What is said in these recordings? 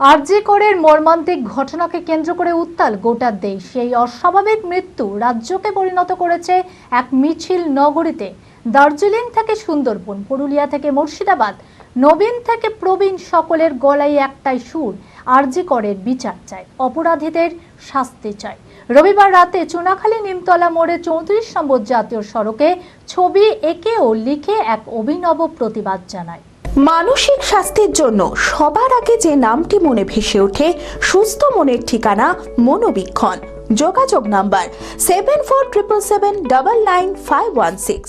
আরজি করের মর্মান্তিক ঘটনাকে কেন্দ্র করে উত্তাল গোটা দেশ। এই অস্বাভাবিক মৃত্যু রাজ্যকে পরিণত করেছে এক মিছিল নগরীতে। দার্জিলিং থেকে সুন্দরবন, পুরুলিয়া থেকে মুর্শিদাবাদ, নবীন থেকে প্রবীণ সকলের গলায় একটাই সুর, আরজি করের বিচার চায় অপরাধীদের শাস্তি চাই। রবিবার রাতে চুনাখালী নিমতলা মোড়ে চৌত্রিশ নম্বর জাতীয় সড়কে ছবি এঁকে ও লিখে এক অভিনব প্রতিবাদ জানায়। মানসিক স্বাস্থ্যের জন্য সবার আগে যে নামটি মনে ভেসে ওঠে, সুস্থ মনের ঠিকানা মনোবীক্ষণ। যোগাযোগ number seven four triple seven double nine five one six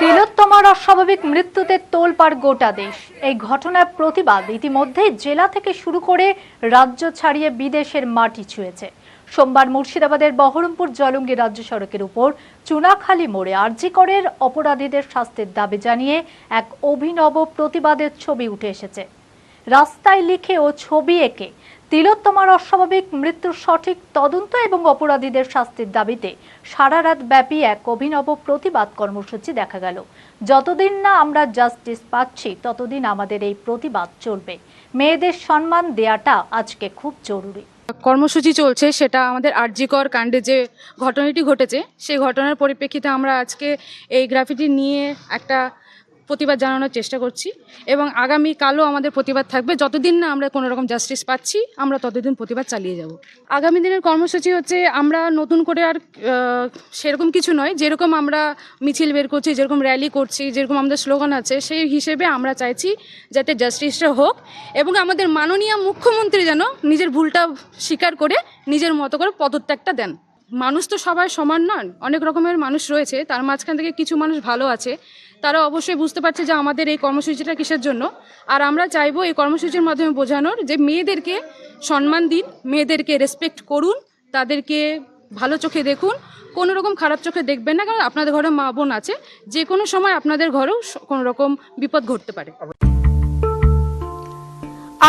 তিলোত্তমার অস্বাভাবিক মৃত্যুতে তোলপাড় গোটা দেশ। এই ঘটনার প্রতিবাদ ইতিমধ্যে জেলা থেকে শুরু করে রাজ্য ছাড়িয়ে বিদেশের মাটি ছুঁয়েছে। সোমবার মুর্শিদাবাদের বহরমপুর জলঙ্গি রাজ্য সড়কের উপর চুনাখালী মোড়ে আরজিকরের অপরাধীদের শাস্তির দাবি জানিয়ে এক অভিনব প্রতিবাদের ছবি উঠে এসেছে। রাস্তায় লিখে ও ছবি এঁকে তিলোত্তমার অস্বাভাবিক মৃত্যুর সঠিক তদন্ত এবং অপরাধীদের শাস্তির দাবিতে সারা রাত ব্যাপী এক অভিনব প্রতিবাদ কর্মসূচি দেখা গেল। যতদিন না আমরা জাস্টিস পাচ্ছি, ততদিন আমাদের এই প্রতিবাদ চলবে। মেয়েদের সম্মান দেয়াটা আজকে খুব জরুরি। কর্মসূচি চলছে, সেটা আমাদের আরজিকর কাণ্ডে যে ঘটনাটি ঘটেছে, সেই ঘটনার পরিপ্রেক্ষিতে আমরা আজকে এই গ্রাফিটি নিয়ে একটা প্রতিবাদ জানানোর চেষ্টা করছি এবং আগামী কালও আমাদের প্রতিবাদ থাকবে। যতদিন না আমরা কোনো রকম জাস্টিস পাচ্ছি, আমরা ততদিন প্রতিবাদ চালিয়ে যাব। আগামী দিনের কর্মসূচি হচ্ছে আমরা নতুন করে আর সেরকম কিছু নয়, যেরকম আমরা মিছিল বের করছি, যেরকম র্যালি করছি, যেরকম আমাদের স্লোগান আছে, সেই হিসেবে আমরা চাইছি যাতে জাস্টিসটা হোক এবং আমাদের মাননীয় মুখ্যমন্ত্রী যেন নিজের ভুলটা স্বীকার করে নিজের মতো করে পদত্যাগটা দেন। মানুষ তো সবাই সমান নন, অনেক রকমের মানুষ রয়েছে, তার মাঝখান থেকে কিছু মানুষ ভালো আছে, তারা অবশ্যই বুঝতে পারছে যে আমাদের এই কর্মসূচিটা কিসের জন্য, আর আমরা চাইব এই কর্মসূচির মাধ্যমে বোঝানোর যে মেয়েদেরকে সম্মান দিন, মেয়েদেরকে রেসপেক্ট করুন, তাদেরকে ভালো চোখে দেখুন, কোনো রকম খারাপ চোখে দেখবেন না, কারণ আপনাদের ঘরে মা বোন আছে যে কোনো সময় আপনাদের ঘরেও কোনো রকম বিপদ ঘটতে পারে।